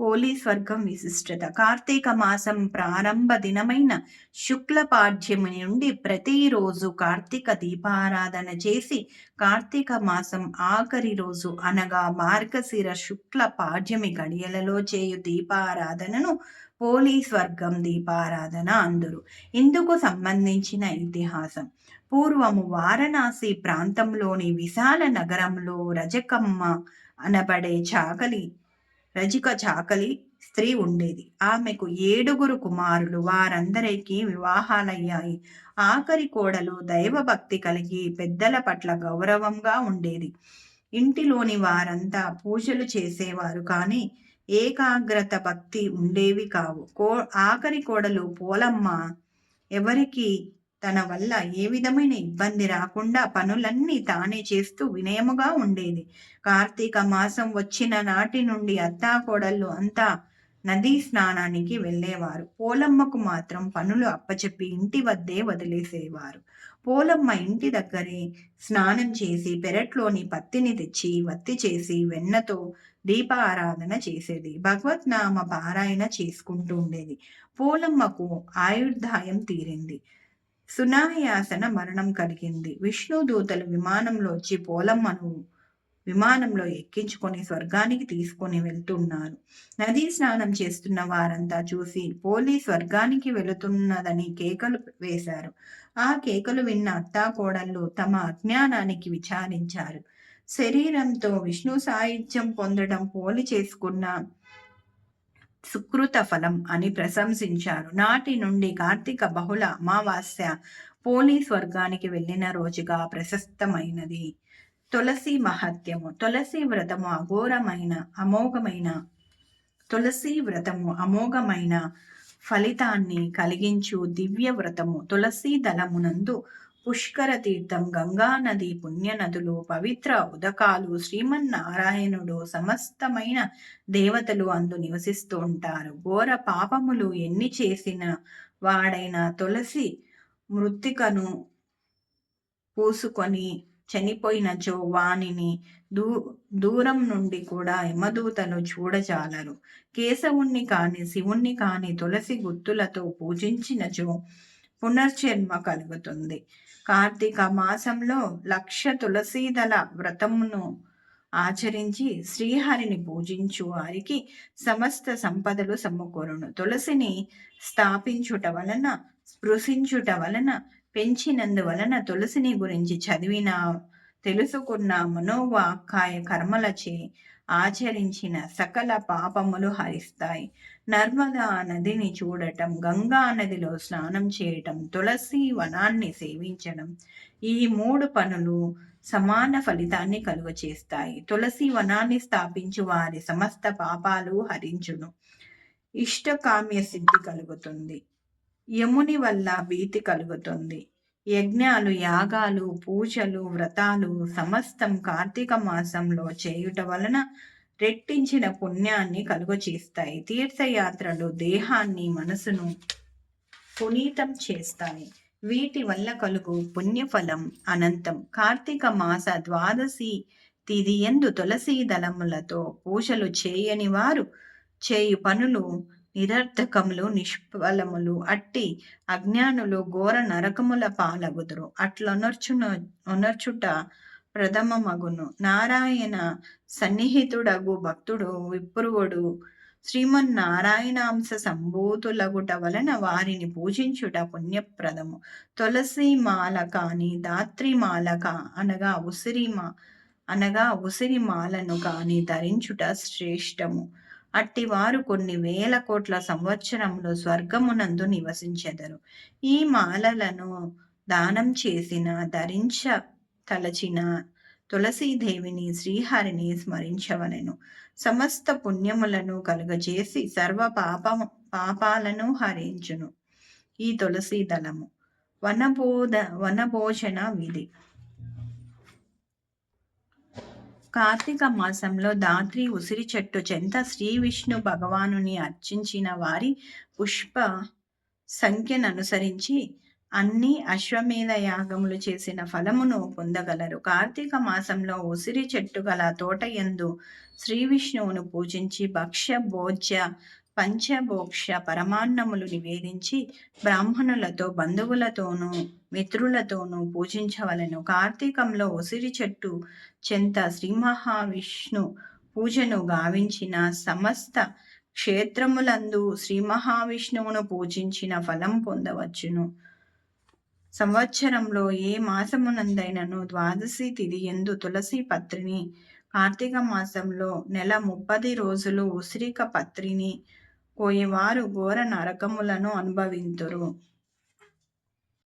Police వర్గం విశిష్టత. కార్తీక మాసం ప్రారంభ దినమైన శుక్లపాఠ్యము నుండి ప్రతిరోజు కార్తీక దీపారాధన చేసి కార్తీక మాసం ఆఖరి రోజు అనగా మార్గశిర శుక్ల పాఠ్యమి గడియలలో చేయు దీపారాధనను పోలీస్ వర్గం దీపారాధన అందురు. ఇందుకు సంబంధించిన ఇతిహాసం. పూర్వము వారణాసి ప్రాంతంలోని విశాల నగరంలో రజకమ్మ అనబడే చాకలి రజిక చాకలి స్త్రీ ఉండేది. ఆమెకు ఏడుగురు కుమారులు వారందరికీ వివాహాలయ్యాయి. ఆఖరి కోడలు దైవభక్తి కలిగి పెద్దల పట్ల గౌరవంగా ఉండేది. ఇంటిలోని వారంతా పూజలు చేసేవారు కానీ ఏకాగ్రత భక్తి ఉండేవి కావు. కో ఆఖరి కోడలు పోలమ్మ ఎవరికి తన వల్ల ఏ విధమైన ఇబ్బంది రాకుండా పనులన్నీ తానే చేస్తూ వినయముగా ఉండేది. కార్తీక మాసం వచ్చిన నాటి నుండి అత్తాకోడళ్ళు అంతా నదీ స్నానానికి వెళ్ళేవారు. పోలమ్మకు మాత్రం పనులు అప్పచెప్పి ఇంటి వద్దే వదిలేసేవారు. పోలమ్మ ఇంటి దగ్గరే స్నానం చేసి పెరట్లోని పత్తిని తెచ్చి వత్తి చేసి వెన్నతో దీపారాధన చేసేది. భగవద్నామ పారాయణ చేసుకుంటూ ఉండేది. పోలమ్మకు ఆయుర్దాయం తీరింది. సునాయాసన మరణం కలిగింది. విష్ణుదూతలు విమానంలో వచ్చి పోలమ్మను విమానంలో ఎక్కించుకొని స్వర్గానికి తీసుకొని వెళ్తున్నారు. నదీ స్నానం చేస్తున్న వారంతా చూసి పోలీ స్వర్గానికి వెళుతున్నదని కేకలు వేశారు. ఆ కేకలు విన్న అత్తాకోడళ్ళు తమ అజ్ఞానానికి విచారించారు. శరీరంతో విష్ణు సాహిత్యం పొందడం పోలి చేసుకున్న సుకృత ఫలం అని ప్రశంసించారు. నాటి నుండి కార్తీక బహుళ అమావాస్య పోలీస్ వర్గానికి వెళ్ళిన రోజుగా ప్రశస్తమైనది. తులసి మహత్యము. తులసి వ్రతము అఘోరమైన అమోఘమైన తులసి వ్రతము అమోఘమైన ఫలితాన్ని కలిగించు దివ్య వ్రతము. తులసి దళమునందు పుష్కర తీర్థం గంగా నది పుణ్యనదులు పవిత్ర ఉదకాలు శ్రీమన్నారాయణుడు సమస్తమైన దేవతలు అందు నివసిస్తూ ఉంటారు. ఘోర పాపములు ఎన్ని చేసిన వాడైన తులసి మృత్తికను పూసుకొని చనిపోయినచో వానిని దూ దూరం నుండి కూడా యమదూతలు చూడజాలరు. కేశవుణ్ణి కాని శివుణ్ణి కాని తులసి గుత్తులతో పూజించినచో పునర్జన్మ కలుగుతుంది. కార్తీక మాసంలో లక్ష తులసీదల వ్రతమును ఆచరించి శ్రీహరిని పూజించు వారికి సమస్త సంపదలు సమకూరును. తులసిని స్థాపించుట వలన స్పృశించుట వలన పెంచినందువలన తులసిని గురించి చదివిన తెలుసుకున్న మనోవాకాయ కర్మలచే ఆచరించిన సకల పాపములు హరిస్తాయి. నర్మదా నదిని చూడటం గంగా నదిలో స్నానం చేయటం తులసి వనాన్ని సేవించడం ఈ మూడు పనులు సమాన ఫలితాన్ని కలుగ చేస్తాయి తులసి వనాన్ని స్థాపించు వారి సమస్త పాపాలు హరించును. ఇష్టకామ్య సిద్ధి కలుగుతుంది. యముని వల్ల భీతి కలుగుతుంది. యజ్ఞాలు యాగాలు పూజలు వ్రతాలు సమస్తం కార్తీక మాసంలో చేయుట వలన రెట్టించిన పుణ్యాన్ని కలుగచేస్తాయి. తీర్థయాత్రలు దేహాన్ని మనసును పునీతం చేస్తాయి. వీటి వల్ల కలుగు పుణ్యఫలం అనంతం. కార్తీక మాస ద్వాదశి తిది ఎందు తులసీ దళములతో పూజలు చేయని వారు చేయు పనులు నిరర్ధకములు నిష్ఫలములు అట్టి అజ్ఞానులు ఘోర నరకముల పాలగుదురు. అట్లొనర్చున ఒనర్చుట ప్రథమమగును. నారాయణ సన్నిహితుడగు భక్తుడు విప్రువుడు శ్రీమన్నారాయణాంశ సంభూతులగుట వలన వారిని పూజించుట పుణ్యప్రదము. తులసి మాల కాని దాత్రిమాల కా అనగా ఉసిరిమా అనగా ఉసిరిమాలను కాని ధరించుట శ్రేష్టము. అట్టివారు కొన్ని వేల కోట్ల సంవత్సరములు స్వర్గమునందు నివసించెదరు. ఈ మాలలను దానం చేసిన ధరించ తలచిన తులసీదేవిని శ్రీహరిని స్మరించవలెను. సమస్త పుణ్యములను కలుగజేసి సర్వ పాప పాపాలను హరించును. ఈ తులసీ దళము. వనబోధ వనభోజన విధి. కార్తీక మాసంలో దాత్రి ఉసిరి చెట్టు చెంత శ్రీ విష్ణు భగవానుని అర్చించిన వారి పుష్ప సంఖ్యను అనుసరించి అన్ని అశ్వమేధ యాగములు చేసిన ఫలమును పొందగలరు. కార్తీక మాసంలో ఉసిరి చెట్టు గల తోటయందు శ్రీ విష్ణువును పూజించి భక్ష్య భోజ్య పంచభోక్ష పరమాన్నములు నివేదించి బ్రాహ్మణులతో బంధువులతోనూ మిత్రులతోనూ పూజించవలను. కార్తీకంలో ఉసిరి చెట్టు చెంత శ్రీ మహావిష్ణు పూజను గావించిన సమస్త క్షేత్రములందు శ్రీ మహావిష్ణువును పూజించిన ఫలం పొందవచ్చును. సంవత్సరంలో ఏ మాసమునందైనను ద్వాదశి తిథి ఎందు తులసి పత్రిని కార్తీక మాసంలో నెల ముప్పది రోజులు ఉసిరిక పత్రిని పోయేవారు ఘోర నరకములను అనుభవింతురు.